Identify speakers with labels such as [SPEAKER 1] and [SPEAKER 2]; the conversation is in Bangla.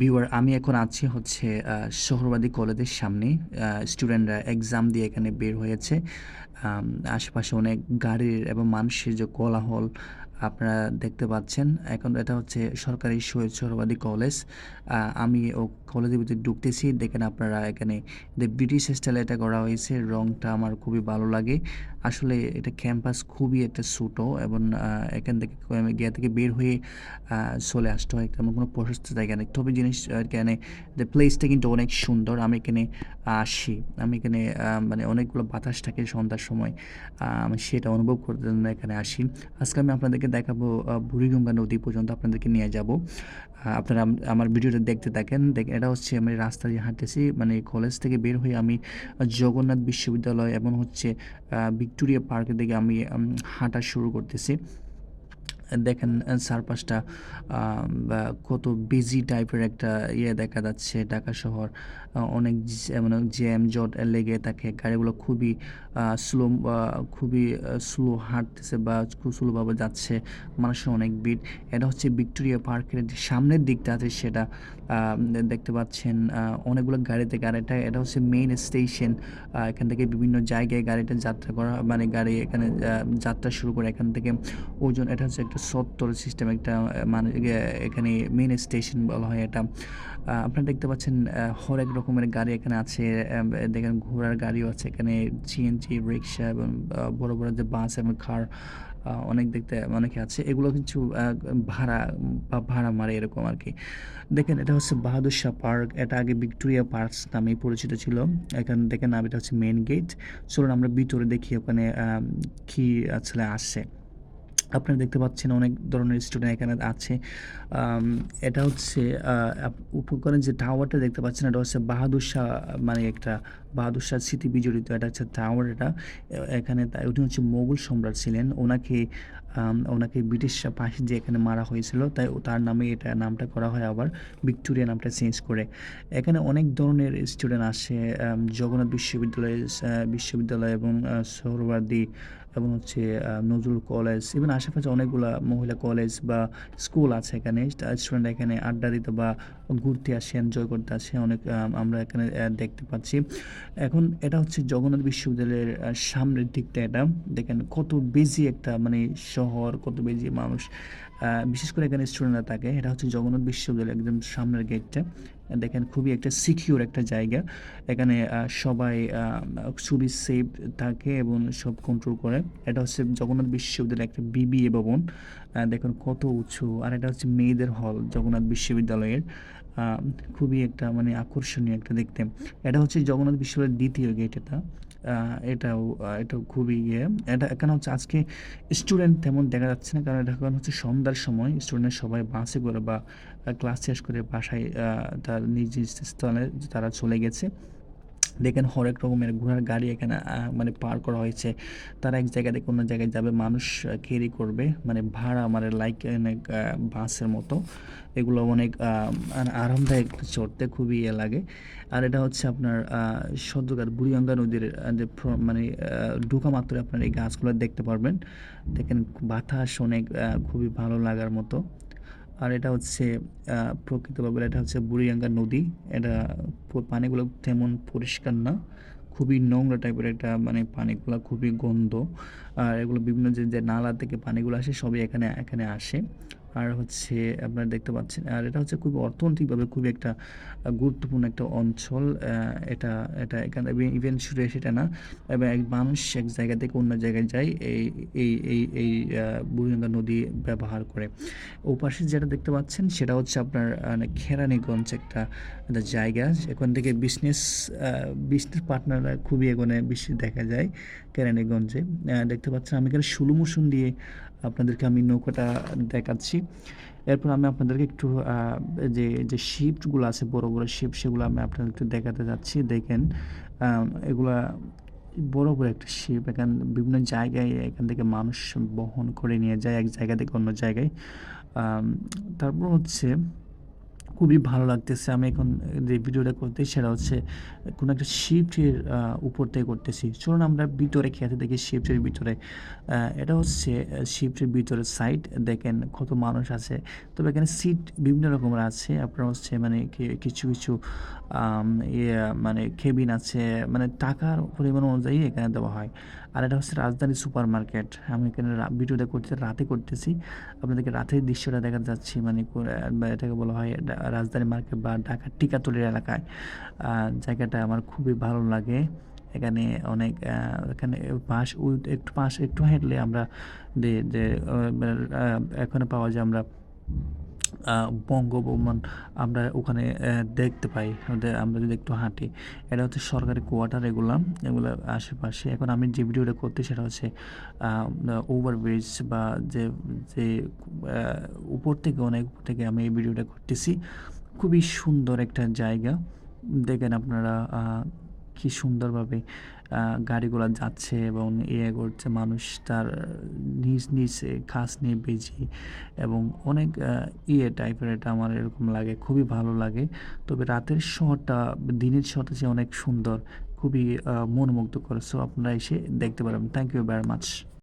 [SPEAKER 1] বিওয়ার আমি এখন আছি হচ্ছে আহ, শহরবাদী কলেজের সামনে। স্টুডেন্টরা এক্সাম দিয়ে এখানে বের হয়েছে। আম, আশেপাশে অনেক গাড়ির এবং মানুষের যে কোলাহল আপনারা দেখতে পাচ্ছেন। এখন এটা হচ্ছে সরকারি শহীদ শহরবাদী কলেজ। আমি ও কলেজের ভিতরে ঢুকতেছি। দেখেন আপনারা এখানে ব্রিটিশ স্টাইলে এটা করা হয়েছে। রংটা আমার খুবই ভালো লাগে। আসলে এটা ক্যাম্পাস খুবই একটা ছোটো এবং এখান থেকে গিয়া থেকে বের হয়ে চলে আসতে হয়। তেমন কোনো প্রশস্ত জায়গা নেই। তবে জিনিস এখানে প্লেসটা কিন্তু অনেক সুন্দর। আমি এখানে আসি। আমি এখানে মানে অনেকগুলো বাতাস থাকে সন্ধ্যার সময়। আমি সেটা অনুভব করতে জন্য এখানে আসি। আজকে আমি আপনাদেরকে দেখাবো বুড়িগঙ্গা নদী পর্যন্ত আপনাদেরকে নিয়ে যাব। আপনারা আমার ভিডিওটা দেখতে থাকেন। দেখ এটা হচ্ছে আমি রাস্তা দিয়ে হাঁটতেছি মানে কলেজ থেকে বের হয়ে আমি জগন্নাথ বিশ্ববিদ্যালয় এবং হচ্ছে ভিক্টোরিয়া পার্কের দিকে আমি হাঁটা শুরু করতেছি। দেখেন বা কত বিজি টাইপের একটা ইয়ে দেখা যাচ্ছে ঢাকা শহর। অনেক মানে জ্যাম, জট লেগে থাকে। গাড়িগুলো খুবই স্লো খুবই স্লো হাঁটতেছে বা খুব স্লোভাবে যাচ্ছে। মানুষের অনেক ভিড়। এটা হচ্ছে ভিক্টোরিয়া পার্কের যে সামনের দিকটা আছে সেটা দেখতে পাচ্ছেন অনেকগুলো গাড়িতে গাড়িটা এটা হচ্ছে মেইন স্টেশন এখান থেকে বিভিন্ন জায়গায় গাড়িটা যাত্রা করা মানে গাড়ি এখানে যাত্রা শুরু করে এখান থেকে ওজন, এটা হচ্ছে একটা সত্তর সিস্টেম একটা মানে এখানে মেইন স্টেশন বলা হয় এটা। আপনারা দেখতে পাচ্ছেন হরেক রকমের গাড়ি এখানে আছে দেখেন ঘোড়ার গাড়িও আছে, এখানে সিএনজি রিক্সা এবং বড় বড় যে বাস এবং কার অনেক দেখতে, অনেকে আছে। এগুলো কিছু ভাড়া, বা ভাড়া মারে এরকম আর কি। দেখেন, এটা হচ্ছে বাহাদুর শাহ পার্ক, এটা আগে ভিক্টোরিয়া পার্ক নামে পরিচিত ছিল। এখানে দেখেন না এটা হচ্ছে মেন গেট চলুন আমরা ভিতরে দেখি ওখানে কি আসলে আসছে। আপনারা দেখতে পাচ্ছেন অনেক ধরনের স্টুডেন্ট এখানে আছে। এটা হচ্ছে উপকরণ যে টাওয়ারটা দেখতে পাচ্ছেন, এটা হচ্ছে বাহাদুর শাহ মানে একটা বাহাদুর শাহ স্মৃতি বিজড়িত, এটা হচ্ছে টাওয়ার এটা এখানে উনি হচ্ছে মোগল সম্রাট ছিলেন। ওনাকে ওনাকে ব্রিটিশরা ফাঁসি দিয়ে এখানে মারা হয়েছিল তাই তার নামে এটা নামটা করা হয় আবার ভিক্টোরিয়া নামটা চেঞ্জ করে। এখানে অনেক ধরনের স্টুডেন্ট আসে জগন্নাথ বিশ্ববিদ্যালয় বিশ্ববিদ্যালয় এবং সৌরবাদী এবং হচ্ছে নজরুল কলেজ ইভেন আশেপাশে অনেকগুলা মহিলা কলেজ বা স্কুল আছে এখানে। স্টুডেন্ট এখানে আড্ডা দিতে বা ঘুরতে আসে এনজয় করতে আসে অনেক আম, আমরা এখানে দেখতে পাচ্ছি। এখন এটা হচ্ছে জগন্নাথ বিশ্ববিদ্যালয়ের সামনের দিকটা এটা। দেখেন কত বেজি একটা মানে শহর কত বেজি মানুষ বিশেষ করে এখানে স্টুডেন্টরা থাকে, এটা হচ্ছে জগন্নাথ বিশ্ববিদ্যালয় একদম সামনের গেটটা দেখেন খুবই একটা সিকিউর একটা জায়গা। এখানে সবাই খুবই সেফ থাকে এবং সব কন্ট্রোল করে। এটা হচ্ছে জগন্নাথ বিশ্ববিদ্যালয়ের একটা বিবিএ ভবন। দেখুন কত উঁচু। আর এটা হচ্ছে মেয়েদের হল জগন্নাথ বিশ্ববিদ্যালয়ের। খুবই একটা মানে আকর্ষণীয় একটা দেখতে। এটা হচ্ছে জগন্নাথ বিশ্ববিদ্যালয়ের দ্বিতীয় গেট এটা। এটাও এটাও খুবই ইয়ে। এটা, এখানে হচ্ছে আজকে স্টুডেন্ট তেমন দেখা যাচ্ছে না। কারণ এটা এখন হচ্ছে সন্ধ্যার সময়। স্টুডেন্ট সবাই বাসে করে বা ক্লাস শেষ করে বাসায় তার নিজ স্থলে তারা চলে গেছে। দেখেন হরেক রকমের ঘোড়ার গাড়ি এখানে মানে পার করা হয়েছে। তারা এক জায়গা থেকে অন্য জায়গায় যাবে, মানুষ ক্যারি করবে মানে ভাড়া মানে লাইক অনেক বাসের মতো। এগুলো অনেক মানে আরামদায়ক চড়তে খুবই ইয়ে লাগে। আর এটা হচ্ছে আপনার সদ্যকার বুড়িগঙ্গা নদীর মানে ঢোকা মাত্র আপনার এই গাছগুলো দেখতে পারবেন। দেখেন বাতাস অনেক খুবই ভালো লাগার মতো। আর এটা হচ্ছে প্রকৃতভাবে এটা হচ্ছে বুড়িগঙ্গা নদী। এটা পানিগুলো তেমন পরিষ্কার না, খুবই নোংরা টাইপের একটা মানে পানিগুলো খুবই গন্ধ। আর এগুলো বিভিন্ন যে যে নালা থেকে পানিগুলো আসে, সবই এখানে এখানে আসে। আর হচ্ছে আপনারা দেখতে পাচ্ছেন, আর এটা হচ্ছে খুবই অর্থনৈতিকভাবে খুব একটা গুরুত্বপূর্ণ একটা অঞ্চল এটা এটা এখানে ইভেন্ট শুরু সেটা না, এবং এক মানুষ এক জায়গা থেকে অন্য জায়গায় যায়, এই এই এই এই বুড়িগঙ্গা নদী ব্যবহার করে। ওপাশে যেটা দেখতে পাচ্ছেন সেটা হচ্ছে আপনার মানে কেরানীগঞ্জ একটা একটা জায়গা, এখান থেকে বিজনেস বিজনেস পার্টনাররা খুবই এখানে বেশি দেখা যায়। কেরানীগঞ্জে দেখতে পাচ্ছেন আমি এখানে সুলুমুসুন দিয়ে আপনাদেরকে আমি নৌকাটা দেখাচ্ছি। এরপর আমি আপনাদেরকে একটু যে যে শিপগুলো আছে, বড় বড় শিপ সেগুলো আমি আপনাদের একটু দেখাতে যাচ্ছি। দেখেন এগুলা বড় বড় একটা শিপ এখান বিভিন্ন জায়গায় এখান থেকে মানুষ বহন করে নিয়ে যায়, এক জায়গা থেকে অন্য জায়গায়। তারপর হচ্ছে খুবই ভালো লাগতেছে, আমি এখন যে ভিডিওটা করতে সেটা হচ্ছে কোনো একটা শিফটের উপর থেকে করতেছি। চলুন আমরা ভিতরে খেতে দেখি শিফটের ভিতরে। এটা হচ্ছে শিফটের ভিতরে সাইড দেখেন কত মানুষ আছে। তবে এখানে সিট বিভিন্ন রকমের আছে। আপনার হচ্ছে মানে কিছু কিছু ইয়ে মানে কেবিন আছে। মানে টাকার পরিমাণ অনুযায়ী এখানে দেওয়া হয়। আর এটা হচ্ছে রাজধানী সুপার মার্কেট আমি এখানে ভিডিওটা করতে রাতে করতেছি। আপনাদেরকে রাতের দৃশ্যটা দেখা যাচ্ছি মানে এটাকে বলা হয় রাজধানী মার্কেট বা ঢাকা টিকাতলির এলাকায়। জায়গাটা আমার খুবই ভালো লাগে। এখানে অনেক এখানে পাশ একটু পাশ একটু হাঁটলে আমরা আহ, এখানে পাওয়া যায় আমরা বঙ্গভবন আমরা ওখানে দেখতে পাই। আমরা যদি একটু হাঁটি। এটা হচ্ছে সরকারি কোয়ার্টার এগুলো এগুলো আশেপাশে। এখন আমি যে ভিডিওটা করতে সেটা হচ্ছে ওভারব্রিজ বা যে যে উপর থেকে, অনেক উপর থেকে আমি এই ভিডিওটা করতেছি। খুবই সুন্দর একটা জায়গা। দেখেন আপনারা কি সুন্দরভাবে গাড়িগুলো যাচ্ছে এবং ইয়ে করছে মানুষ তার নিজ নিজ কাজ নিয়ে বেজি এবং অনেক ইয়ে টাইপের এটা আমার এরকম লাগে, খুবই ভালো লাগে। তবে রাতের শহরটা, দিনের শহরটা যে অনেক সুন্দর, খুবই মনমুগ্ধ করে সো আপনারা এসে দেখতে পারেন থ্যাংক ইউ ভেরি মাচ